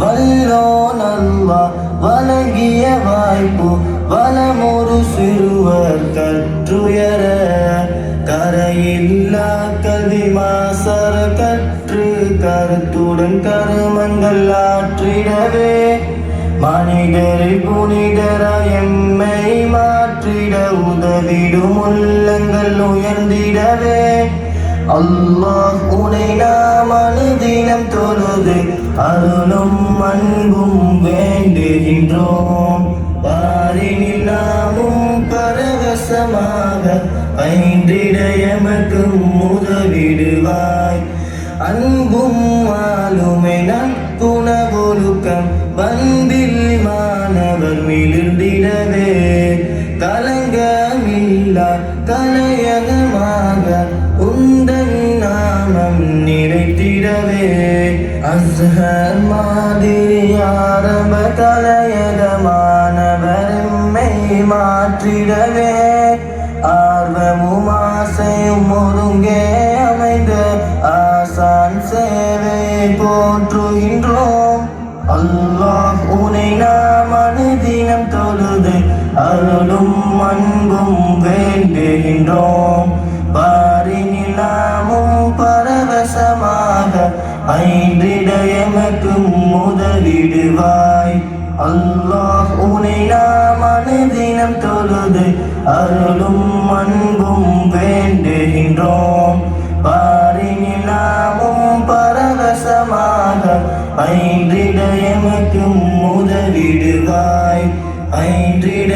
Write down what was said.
வல்லோ நல்வா வழங்கிய வாய்ப்பு வளமொரு சிறுவர் கற்றுயர. கரையில்லா கல்வி மாசர கற்று கருத்துடன் கருமங்கள் ஆற்றிடவே. மனிதரை புனிதராய் எம்மை மாற்றிட உதவிடும் உள்ளங்கள் உயர்ந்திடவே. அல்லாஹ் உனை நாம் அனுதினம் தொழுது அருளும் அன்பும் வேண்டுகின்றோம். பாரினில் நாமும் பரவசமாக பயின்றிட எமக்கும் உதவிடுவாய். அன்பும் ஆளுமை நட்புணவொழுக்கம் பண்பில் மிளிர்ந்திடவே கலங்கமில்லா தலையகமாக உந்தன் நாமம் நிறைத்திடவே அஸ்ஹர் மாதிரி ஆரம்ப கலையகமானவருமை மாற்றிடவே. ஆர்வமும் ஆசையும் ஒருங்கே அமைந்த ஆசான் சேவை போற்றுகின்றோம். அல்லாஹ் அன்பும் வேண்டுகின்றோம். பாரினிலாமும் பரவசமாக ஐந்திட எமக்கும் முதலிடுவாய். அல்லாஹ் உனை நாம் அனுதினம் தொழுது அருளும் அன்பும் வேண்டுகின்றோம். பாரினிலாமும் பரவசமாக ஐந்திட எமக்கும் உதவிடுவாய் ஐந்திட